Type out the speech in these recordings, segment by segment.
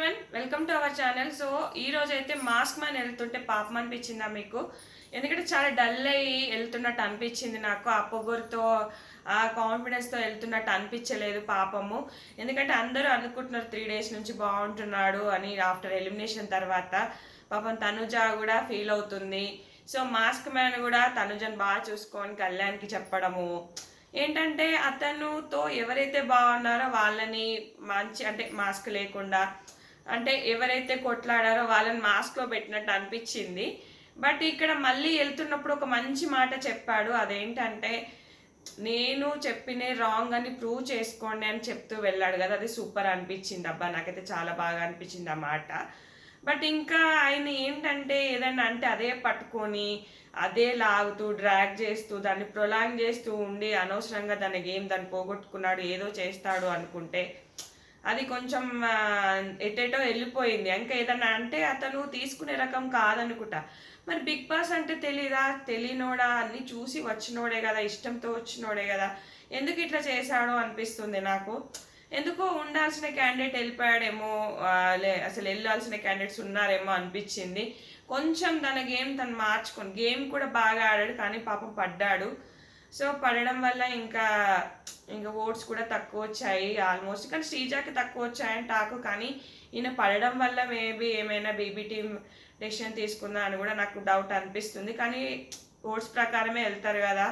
Everyone welcome to our channel so ఈ రోజు అయితే మాస్క్ మ్యాన్ వెళ్తుంటే పాపం అనిపించిందా మీకు? ఎందుకంటే చాలా డల్ అయ్యి వెళ్తున్నట్టు అనిపించింది నాకు. ఆ పొగరుతో ఆ కాన్ఫిడెన్స్తో వెళ్తున్నట్టు అనిపించలేదు పాపము. ఎందుకంటే అందరూ అనుకుంటున్నారు త్రీ డేస్ నుంచి బాగుంటున్నాడు అని ఆఫ్టర్ ఎలిమినేషన్ తర్వాత. పాపం తనుజ కూడా ఫీల్ అవుతుంది. సో మాస్క్ మ్యాన్ కూడా తనుజను బాగా చూసుకొని కళ్యాణ్కి చెప్పడము. ఏంటంటే అతనుతో ఎవరైతే బాగున్నారో వాళ్ళని మంచి అంటే మాస్క్ లేకుండా అంటే ఎవరైతే కొట్లాడారో వాళ్ళని మాస్క్లో పెట్టినట్టు అనిపించింది. బట్ ఇక్కడ మళ్ళీ వెళ్తున్నప్పుడు ఒక మంచి మాట చెప్పాడు. అదేంటంటే నేను చెప్పినే రాంగ్ అని ప్రూవ్ చేసుకోండి అని చెప్తూ వెళ్ళాడు కదా. అది సూపర్ అనిపించింది. అబ్బా నాకైతే చాలా బాగా అనిపించింది ఆ మాట. బట్ ఇంకా ఆయన ఏంటంటే ఏదైనా అంటే అదే పట్టుకొని అదే లాగుతూ డ్రాగ్ చేస్తూ దాన్ని ప్రొలాంగ్ చేస్తూ ఉండి అనవసరంగా దాని గేమ్ దాన్ని పోగొట్టుకున్నాడు ఏదో చేస్తాడు అనుకుంటే అది కొంచెం ఎటేటో వెళ్ళిపోయింది. ఇంకా ఏదన్నా అంటే అతను తీసుకునే రకం కాదనుకుంటా. మరి బిగ్ బాస్ అంటే తెలీదా? తెలియనోడా అన్ని చూసి వచ్చినోడే కదా ఇష్టంతో వచ్చినోడే కదా. ఎందుకు ఇట్లా చేశాడో అనిపిస్తుంది నాకు. ఎందుకో ఉండాల్సిన క్యాండిడేట్ వెళ్ళిపోయాడేమో లే అసలు వెళ్ళాల్సిన క్యాండిడేట్స్ ఉన్నారేమో అనిపించింది. కొంచెం తన గేమ్ తను మార్చుకొని గేమ్ కూడా బాగా ఆడాడు కానీ పాపం పడ్డాడు. సో పడడం వల్ల ఇంకా ఇంకా ఓట్స్ కూడా తక్కువ వచ్చాయి ఆల్మోస్ట్. కానీ శ్రీజాకి తక్కువ వచ్చాయని టాకు కానీ ఈయన పడడం వల్ల మేబీ ఏమైనా బీబీ టీమ్ డెసిషన్ తీసుకుందా అని కూడా నాకు డౌట్ అనిపిస్తుంది. కానీ ఓట్స్ ప్రకారమే వెళ్తారు కదా.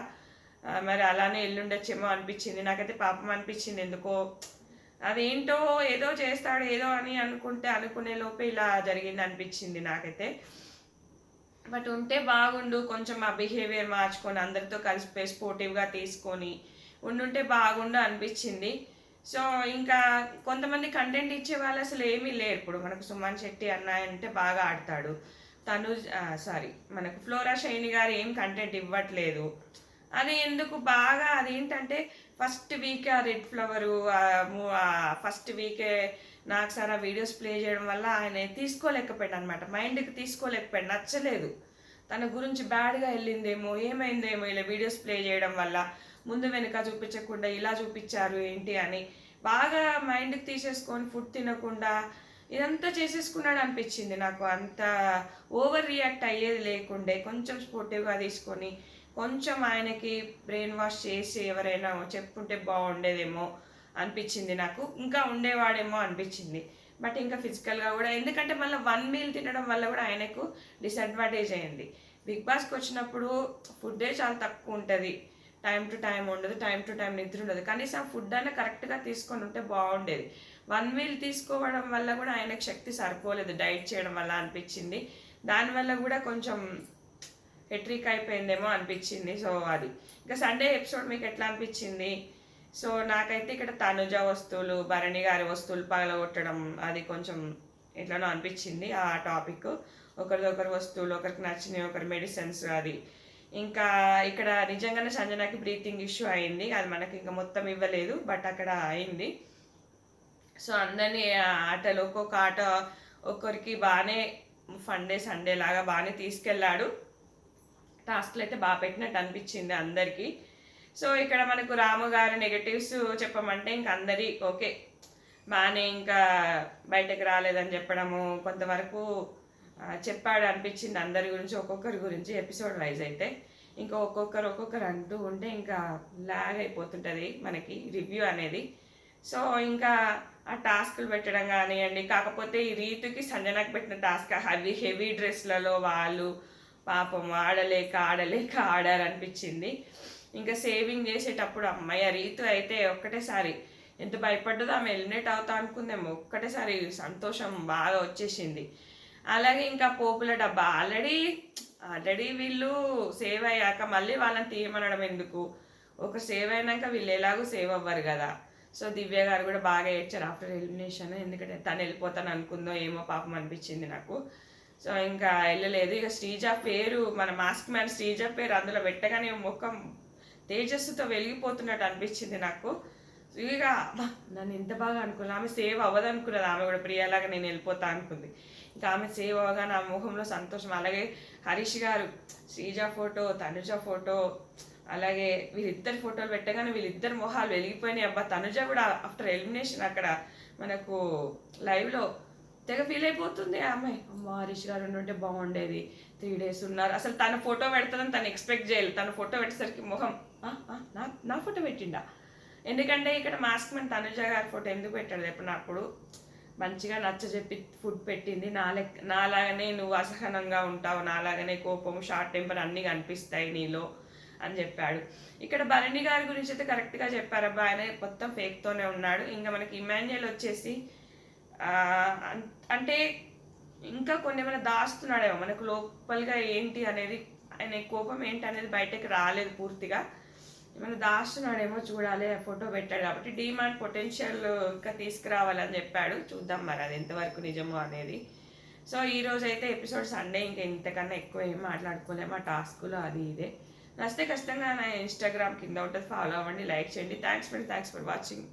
మరి అలానే ఎల్లుండొచ్చేమో అనిపించింది. నాకైతే పాపం అనిపించింది ఎందుకో. అదేంటో ఏదో చేస్తాడు ఏదో అని అనుకుంటే అనుకునే లోపే ఇలా జరిగింది అనిపించింది నాకైతే. బట్ ఉంటే బాగుండు కొంచెం ఆ బిహేవియర్ మార్చుకొని అందరితో కలిసిపోయి స్పోర్టివ్గా తీసుకొని ఉండుంటే బాగుండు అనిపించింది. సో ఇంకా కొంతమంది కంటెంట్ ఇచ్చే వాళ్ళు అసలు ఏమీ లేరు. ఇప్పుడు మనకు సుమన్ శెట్టి అన్న అంటే బాగా ఆడతాడు. తను సారీ మనకు ఫ్లోరా షైని గారు ఏం కంటెంట్ ఇవ్వట్లేదు. అది ఎందుకు బాగా అదేంటంటే ఫస్ట్ వీక్ ఆ రెడ్ ఫ్లవరు ఫస్ట్ వీకే నాకు సార్ ఆ వీడియోస్ ప్లే చేయడం వల్ల ఆయన తీసుకోలేకపోయాడు అనమాట మైండ్కి తీసుకోలేకపోయాడు నచ్చలేదు. తన గురించి బ్యాడ్గా వెళ్ళిందేమో ఏమైందేమో ఇలా వీడియోస్ ప్లే చేయడం వల్ల. ముందు వెనుక చూపించకుండా ఇలా చూపించారు ఏంటి అని. బాగా మైండ్కి తీసేసుకొని ఫుడ్ తినకుండా ఇదంతా చేసేసుకున్నాడు అనిపించింది నాకు. అంత ఓవర్ రియాక్ట్ అయ్యేది లేకుండే కొంచెం స్పోర్టివ్గా తీసుకొని కొంచెం ఆయనకి బ్రెయిన్ వాష్ చేసి ఎవరైనా చెప్పుంటే బాగుండేదేమో అనిపించింది నాకు. ఇంకా ఉండేవాడేమో అనిపించింది. బట్ ఇంకా ఫిజికల్గా కూడా ఎందుకంటే మళ్ళీ వన్ మీల్ తినడం వల్ల కూడా ఆయనకు డిసడ్వాంటేజ్ అయింది. బిగ్ బాస్కి వచ్చినప్పుడు ఫుడ్డే చాలా తక్కువ ఉంటుంది. టైం టు టైం ఉండదు టైం టు టైం నిద్ర ఉండదు. కనీసం ఫుడ్ అయినా కరెక్ట్గా తీసుకొని ఉంటే బాగుండేది. వన్ మీల్ తీసుకోవడం వల్ల కూడా ఆయనకు శక్తి సరిపోలేదు. డైట్ చేయడం వల్ల అనిపించింది. దానివల్ల కూడా కొంచెం హెట్రిక్ అయిపోయిందేమో అనిపించింది. సో అది. ఇంకా సండే ఎపిసోడ్ మీకు ఎట్లా అనిపించింది? సో నాకైతే ఇక్కడ తనుజ వస్తువులు భరణి గారి వస్తువులు పగలగొట్టడం అది కొంచెం ఎట్లనో అనిపించింది ఆ టాపిక్ ఒకరిదొకరి వస్తువులు ఒకరికి నచ్చినవి ఒకరి మెడిసిన్స్ అది. ఇంకా ఇక్కడ నిజంగానే సంజనాకి బ్రీతింగ్ ఇష్యూ అయింది. అది మనకి ఇంకా మొత్తం ఇవ్వలేదు బట్ అక్కడ అయింది. సో అందరినీ ఆ ఆటలు ఒక్కొక్క ఆట ఒక్కరికి బాగానే ఫండే సండే లాగా బాగానే తీసుకెళ్ళాడు. టాస్క్లు అయితే బాగా పెట్టినట్టు అనిపించింది అందరికీ. సో ఇక్కడ మనకు రాము గారి నెగటివ్స్ చెప్పమంటే ఇంక అందరి ఓకే బాగానే ఇంకా బయటకు రాలేదని చెప్పడము కొంతవరకు చెప్పాడు అనిపించింది అందరి గురించి ఒక్కొక్కరి గురించి ఎపిసోడ్ వైజ్ అయితే. ఇంకా ఒక్కొక్కరు ఒక్కొక్కరు అంటూ ఉంటే ఇంకా లాగ్ అయిపోతుంటుంది మనకి రివ్యూ అనేది. సో ఇంకా ఆ టాస్క్లు పెట్టడం కానివ్వండి కాకపోతే ఈ రీతుకి సంజనకు పెట్టిన టాస్క్ హెవీ హెవీ డ్రెస్లలో వాళ్ళు పాపం ఆడలేక ఆడలేక ఆడారనిపించింది ఇంకా సేవింగ్ చేసేటప్పుడు అమ్మాయి ఆ రీతు అయితే ఒక్కటేసారి ఎంత భయపడ్డదో ఆమె ఎలిమినేట్ అవుతా అనుకుందేమో ఒక్కటేసారి సంతోషం బాగా వచ్చేసింది. అలాగే ఇంకా పోపుల డబ్బా ఆల్రెడీ ఆల్రెడీ వీళ్ళు సేవ్ అయ్యాక మళ్ళీ వాళ్ళని తీయమనడం ఎందుకు? ఒక సేవ్ అయినాక వీళ్ళు ఎలాగో సేవ్ అవ్వరు కదా. సో దివ్య గారు కూడా బాగా ఏడ్చారు ఆఫ్టర్ ఎలిమినేషన్ ఎందుకంటే తను వెళ్ళిపోతాను అనుకుందో ఏమో పాపం అనిపించింది నాకు. సో ఇంకా వెళ్ళలేదు. ఇక శ్రీజ పేరు మన మాస్క్ మ్యాన్ శ్రీజ పేరు అందులో పెట్టగానే ముఖం తేజస్సుతో వెలిగిపోతున్నట్టు అనిపించింది నాకు. ఇక నన్ను ఎంత బాగా అనుకున్నా ఆమె సేవ్ అవ్వదు అనుకున్నది ఆమె కూడా ప్రియలాగా నేను వెళ్ళిపోతా అనుకుంది. ఇంకా ఆమె సేవ్ అవ్వగా నా ముఖంలో సంతోషం. అలాగే హరీష్ గారు శ్రీజ ఫోటో తనుజ ఫోటో అలాగే వీళ్ళిద్దరు ఫోటోలు పెట్టగానే వీళ్ళిద్దరు మొహాలు వెలిగిపోయినాయి. అబ్బా తనుజ కూడా ఆఫ్టర్ ఎలిమినేషన్ అక్కడ మనకు లైవ్లో తెగ ఫీల్ అయిపోతుంది ఆమె. అమ్మ హరీష్ గారు ఉంటే బాగుండేది. త్రీ డేస్ ఉన్నారు. అసలు తన ఫోటో పెడతానని తను ఎక్స్పెక్ట్ చేయాలి తన ఫోటో పెట్టేసరికి మొహం నా నా ఫోటో పెట్టిండా? ఎందుకంటే ఇక్కడ మాస్క్ మన తనుజ గారి ఫోటో ఎందుకు పెట్టాడు ఎప్పుడు అప్పుడు మంచిగా నచ్చ చెప్పి ఫుడ్ పెట్టింది. నా లెక్క నాలాగనే నువ్వు అసహనంగా ఉంటావు నాలాగనే కోపం షార్ట్ టెంపర్ అన్నీ కనిపిస్తాయి నీలో అని చెప్పాడు. ఇక్కడ భరణి గారి గురించి అయితే కరెక్ట్గా చెప్పారబ్బా ఆయన మొత్తం ఫేక్తోనే ఉన్నాడు. ఇంకా మనకి ఇమాన్యుయల్ వచ్చేసి అంటే ఇంకా కొన్ని ఏమైనా దాస్తున్నాడేమో మనకు లోపలగా ఏంటి అనేది ఆయన కోపం ఏంటి అనేది బయటకు రాలేదు పూర్తిగా. ఏమైనా దాస్తున్నాడేమో చూడాలి ఆ ఫోటో పెట్టాడు కాబట్టి డిమాండ్ పొటెన్షియల్ ఇంకా తీసుకురావాలని చెప్పాడు. చూద్దాం మరి అది ఎంతవరకు నిజమో అనేది. సో ఈ రోజు అయితే ఎపిసోడ్ సండే ఇంకా ఇంతకన్నా ఎక్కువ ఏం మాట్లాడుకోలేము ఆ టాస్క్లో అది ఇదే. నచ్చితే ఖచ్చితంగా నా ఇన్స్టాగ్రామ్ కింద ఉంటుంది ఫాలో అవ్వండి లైక్ చేయండి. Thanks for thanks for watching.